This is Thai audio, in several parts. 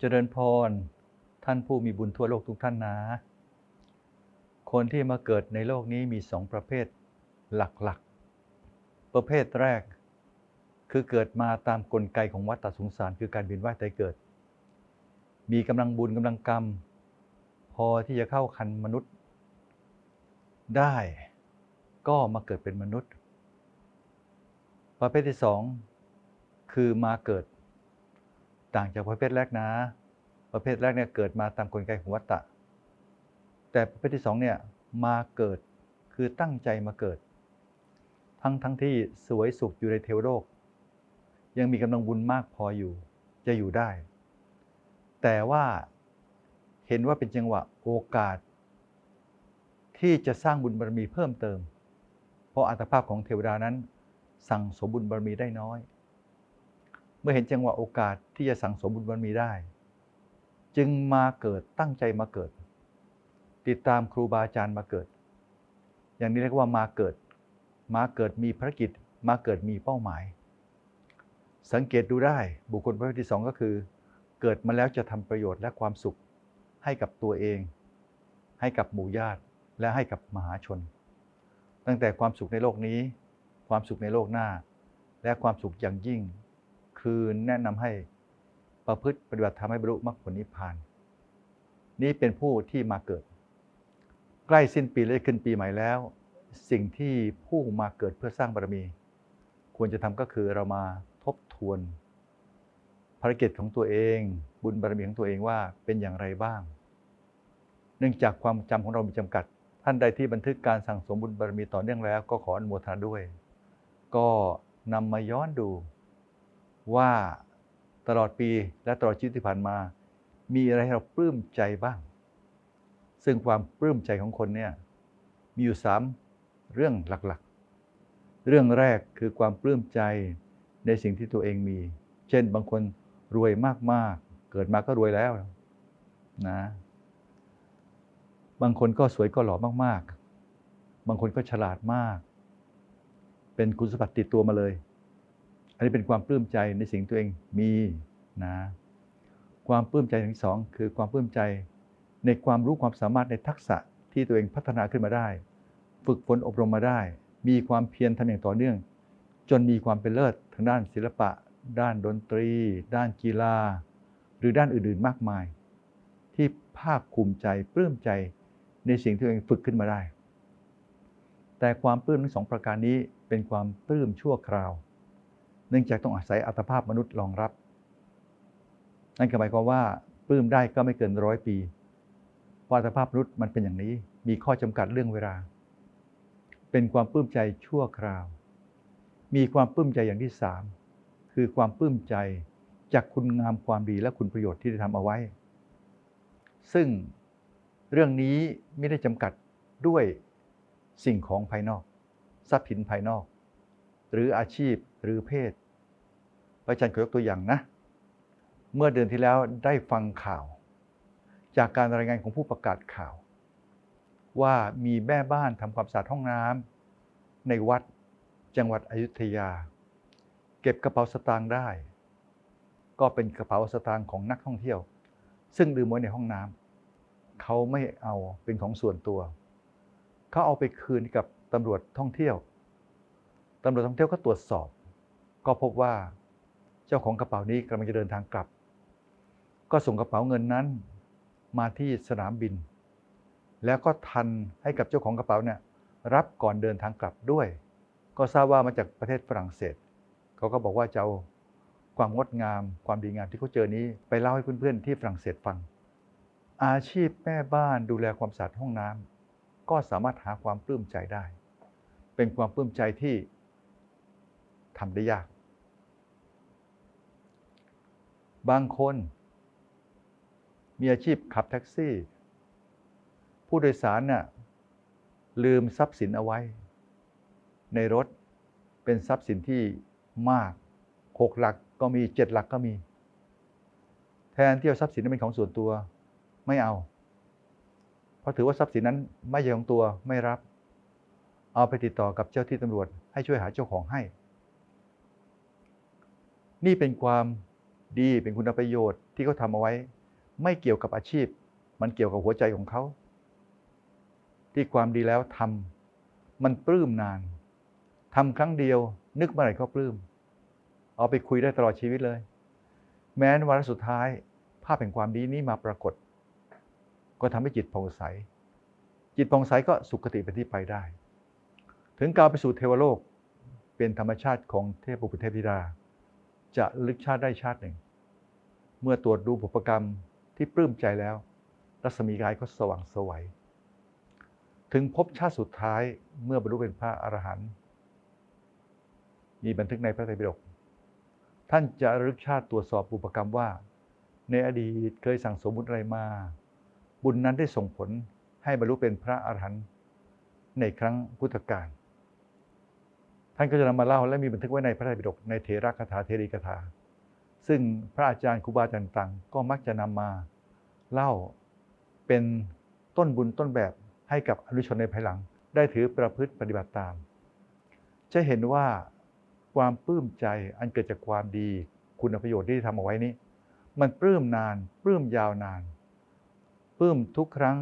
เจริญพร ท่านผู้มีบุญทั่วโลกทุกท่านนะ คนที่มาเกิดในโลกนี้มีสองประเภทหลักๆ ประเภทแรก คือเกิดมาตามกลไกของวัฏฏสงสาร คือการเวียนว่ายตายเกิด มีกำลังบุญกำลังกรรม พอที่จะเข้าคันมนุษย์ ได้ก็มาเกิดเป็นมนุษย์ ประเภทที่สองคือมาเกิด ต่างจากประเภทแรกนะ ประเภทแรกเนี่ยเกิดมาตามกลไกของวัฏฏะแต่ประเภทที่สองเนี่ยมาเกิดคือตั้งใจมาเกิด ทั้งทั้งที่สวยสุขอยู่ในเทวโลก ยังมีกำลังบุญมากพออยู่ จะอยู่ได้ แต่ว่าเห็นว่าเป็นจังหวะโอกาส ที่จะสร้างบุญบารมีเพิ่มเติม เพราะอัตภาพของเทวดานั้น สั่งสมบุญบารมีได้น้อย มื่อเห็นจังหวะโอกาสที่จะสั่งสมบุญบารมีได้ จึงมาเกิดตั้งใจมาเกิด ติดตามครูบาอาจารย์มาเกิด อย่างนี้เรียกว่ามาเกิด มาเกิดมีภารกิจ มาเกิดมีเป้าหมาย สังเกตดูได้บุคคลประเภทที่สองก็คือ เกิดมาแล้วจะทำประโยชน์และความสุขให้กับตัวเอง ให้กับหมู่ญาติและให้กับมหาชน ตั้งแต่ความสุขในโลกนี้ ความสุขในโลกหน้า และความสุขอย่างยิ่ง คือแนะนำให้ประพฤติปฏิบัติทำให้บรรลุมรรคผลนิพพาน นี่เป็นผู้ที่มาเกิด ใกล้สิ้นปีและขึ้นปีใหม่แล้ว สิ่งที่ผู้มาเกิดเพื่อสร้างบารมี ควรจะทำก็คือเรามาทบทวนภารกิจของตัวเอง บุญบารมีของตัวเองว่าเป็นอย่างไรบ้าง เนื่องจากความจำของเรามีจำกัด ท่านใดที่บันทึกการสั่งสมบุญบารมีต่อเนื่องแล้ว ก็ขออนุโมทนาด้วย ก็นำมาย้อนดู ว่าตลอดปีและตลอดชีวิตที่ผ่านมา มีอะไรให้เราปลื้มใจบ้าง ซึ่งความปลื้มใจของคนเนี่ยมีอยู่สามเรื่องหลักๆ เรื่องแรกคือความปลื้มใจในสิ่งที่ตัวเองมี เช่นบางคนรวยมากๆ เกิดมาก็รวยแล้วนะ บางคนก็สวยก็หล่อมากๆ บางคนก็ฉลาดมาก เป็นคุณสมบัติติดตัวมาเลย อันนี้เป็นความปลื้มใจในสิ่งตัวเองมีนะ ความปลื้มใจที่สองคือความปลื้มใจในความรู้ความสามารถในทักษะที่ตัวเองพัฒนาขึ้นมาได้ ฝึกฝนอบรมมาได้ มีความเพียรทำอย่างต่อเนื่อง จนมีความเป็นเลิศทางด้านศิลปะ ด้านดนตรี ด้านกีฬา หรือด้านอื่นๆมากมาย ที่ภาคภูมิใจปลื้มใจในสิ่งที่ตัวเองฝึกขึ้นมาได้ แต่ความปลื้มทั้งสองประการนี้เป็นความปลื้มชั่วคราว เนื่องจากต้องอาศัยอัตภาพมนุษย์รองรับ นั่นก็หมายความว่าปลื้มได้ก็ไม่เกินร้อยปีเพราะอัตภาพมนุษย์มันเป็นอย่างนี้ มีข้อจำกัดเรื่องเวลา เป็นความปลื้มใจชั่วคราว มีความปลื้มใจอย่างที่สามคือความปลื้มใจจากคุณงามความดีและคุณประโยชน์ที่ได้ทำเอาไว้ ซึ่งเรื่องนี้ไม่ได้จำกัดด้วยสิ่งของภายนอก ทรัพย์สินภายนอก หรืออาชีพ หรือเพศพระอาจารย์ขอยกตัวอย่างนะ เมื่อเดือนที่แล้วได้ฟังข่าว จากการรายงานของผู้ประกาศข่าว ว่ามีแม่บ้านทำความสะอาดห้องน้ำในวัดจังหวัดอยุธยา เก็บกระเป๋าสตางค์ได้ ก็เป็นกระเป๋าสตางค์ของนักท่องเที่ยว ซึ่งลืมไว้ในห้องน้ำเขาไม่เอาเป็นของส่วนตัว เขาเอาไปคืนกับตำรวจท่องเที่ยวตำรวจท่องเที่ยวก็ตรวจสอบ ก็พบว่าเจ้าของกระเป๋านี้กำลังจะเดินทางกลับ ก็ส่งกระเป๋าเงินนั้นมาที่สนามบิน แล้วก็ทันให้กับเจ้าของกระเป๋าเนี่ยรับก่อนเดินทางกลับด้วย ก็ทราบว่ามาจากประเทศฝรั่งเศส เขาก็บอกว่าจะเอาความงดงามความดีงามที่เขาเจอนี้ไปเล่าให้เพื่อนๆที่ฝรั่งเศสฟัง อาชีพแม่บ้านดูแลความสะอาดห้องน้ำก็สามารถหาความปลื้มใจได้ เป็นความปลื้มใจที่ทำได้ยาก บางคน มีอาชีพขับแท็กซี่ ผู้โดยสารน่ะลืมทรัพย์สินเอาไว้ ในรถเป็นทรัพย์สินที่มากหกหลักก็มีเจ็ดหลักก็มี แทนที่เอาทรัพย์สินนั้นเป็นของส่วนตัวไม่เอา เพราะถือว่าทรัพย์สินนั้นไม่ใช่ของตัวไม่รับ เอาไปติดต่อกับเจ้าที่ตำรวจ ให้ช่วยหาเจ้าของให้ นี่เป็นความ ดีเป็นคุณประโยชน์ที่เขาทำเอาไว้ ไม่เกี่ยวกับอาชีพ มันเกี่ยวกับหัวใจของเขา ที่ความดีแล้วทำมันปลื้มนานทำครั้งเดียว นึกเมื่อไหร่ก็ปลื้มเอาไปคุยได้ตลอดชีวิตเลย แม้นวาระสุดท้าย ภาพแห่งความดีนี้มาปรากฏ ก็ทำให้จิตผ่องใส จิตผ่องใสก็สุขติเป็นที่ไปได้ ถึงการไปสู่เทวโลกเป็นธรรมชาติของเทพบุตรเทพธิดา จะลึกชาติได้ชาติหนึ่ง เมื่อตรวจดูบุพกรรมที่ปลื้มใจแล้ว รัศมีกายก็สว่างสวัย ถึงพบชาติสุดท้ายเมื่อบรรลุเป็นพระอรหันต์มีบันทึกในพระไตรปิฎกท่านจะรึกชาติตรวจสอบบุพกรรมว่า ในอดีตเคยสั่งสมบุญอะไรมา บุญนั้นได้ส่งผลให้บรรลุเป็นพระอรหันต์ในครั้งพุทธกาลท่านก็จะนำมาเล่าและมีบันทึกไว้ในพระไตรปิฎกในเทระคาถาเทรีคาถา ซึ่งพระอาจารย์ครูบาอาจารย์ต่างๆ ก็มักจะนำมาเล่าเป็นต้นบุญต้นแบบให้กับอนุชนในภายหลัง ได้ถือประพฤติปฏิบัติตาม จะเห็นว่าความปลื้มใจอันเกิดจากความดีคุณประโยชน์ที่ทำเอาไว้นี้ มันปลื้มนานปลื้มยาวนานปลื้มทุกครั้ง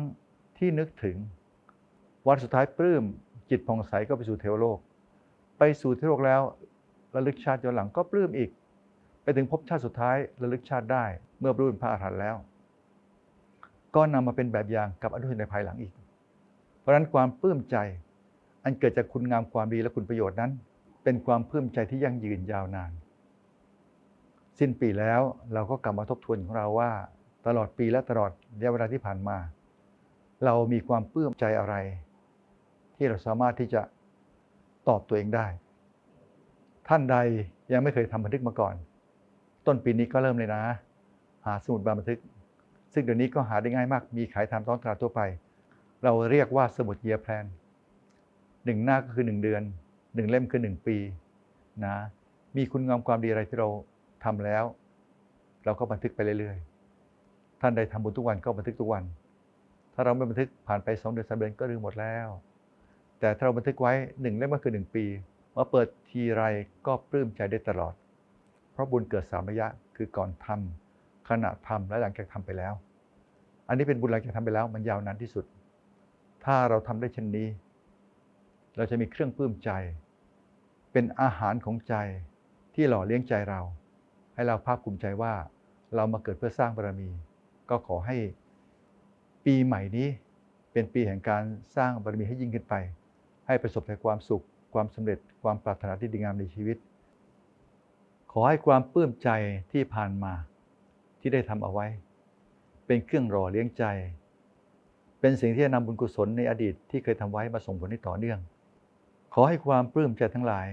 ที่นึกถึง วันสุดท้ายปลื้มจิตผ่องใสก็ไปสู่เทวโลก ไปสู่เทวโลกแล้วระลึกชาติย้อนหลังก็ปลื้มอีก ไปถึงภพชาติสุดท้ายระลึกชาติได้ เมื่อบรรลุเป็นพระอรหันต์แล้ว ก็นำมาเป็นแบบอย่างกับอนุชนในภายหลังอีก เพราะฉะนั้นความปลื้มใจอันเกิดจากคุณงามความดีและคุณประโยชน์นั้น เป็นความปลื้มใจที่ยั่งยืนยาวนาน สิ้นปีแล้วเราก็กลับมาทบทวนของเราว่า ตลอดปีและตลอดระยะเวลาที่ผ่านมา เรามีความปลื้มใจอะไร ที่เราสามารถที่จะตอบตัวเองได้ ท่านใดยังไม่เคยทำบันทึกมาก่อน ต้นปีนี้ก็เริ่มเลยนะ หาสมุดบันทึก ซึ่งเดี๋ยวนี้ก็หาได้ง่ายมาก มีขายตามท้องตลาดทั่วไป เราเรียกว่าสมุดเยียร์แพลนหนึ่งหน้าก็คือหนึ่งเดือนหนึ่งเล่มคือหนึ่งปีนะมีคุณงามความดีอะไรที่เราทำแล้ว เราก็บันทึกไปเรื่อยๆ ท่านใดทำบุญทุกวันก็บันทึกทุกวัน ถ้าเราไม่บันทึกผ่านไปสองเดือนสามเดือนก็ลืมหมดแล้ว แต่ถ้าเราบันทึกไว้หนึ่งเล่มก็คือหนึ่งปีมาเปิดทีไรก็ปลื้มใจได้ตลอด เพราะบุญเกิดสามระยะคือก่อนทำขณะทำและหลังจากทำไปแล้ว อันนี้เป็นบุญหลังจากทำไปแล้ว มันยาวนานที่สุด ถ้าเราทำได้เช่นนี้ เราจะมีเครื่องปลื้มใจ เป็นอาหารของใจที่หล่อเลี้ยงใจเรา ให้เราภาคภูมิใจว่าเรามาเกิดเพื่อสร้างบารมี ก็ขอให้ปีใหม่นี้เป็นปีแห่งการสร้างบารมีให้ยิ่งขึ้นไป ให้ประสบแต่ความสุข ความสำเร็จ ความปรารถนาที่ดีงามในชีวิต ขอให้ความปลื้มใจที่ผ่านมาที่ได้ทำเอาไว้ เป็นเครื่องหล่อเลี้ยงใจ เป็นสิ่งที่จะนำบุญกุศลในอดีตที่เคยทำไว้มาส่งผลให้ต่อเนื่อง ขอให้ความปลื้มใจทั้งหลาย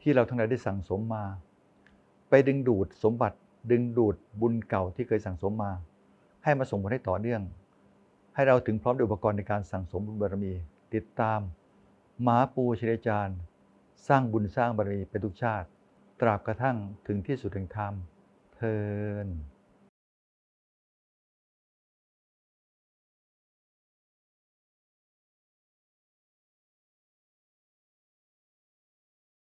ที่เราทั้งหลายได้สั่งสมมา ไปดึงดูดสมบัติ ดึงดูดบุญเก่าที่เคยสั่งสมมา ให้มาส่งผลให้ต่อเนื่อง ให้เราถึงพร้อมด้วยอุปกรณ์ในการสั่งสมบุญบารมี ติดตามหมาปูชิรจารย์ สร้างบุญสร้างบารมีเป็นทุกชาติ ตราบกระทั่งถึงที่สุดแห่งธรรมเทิน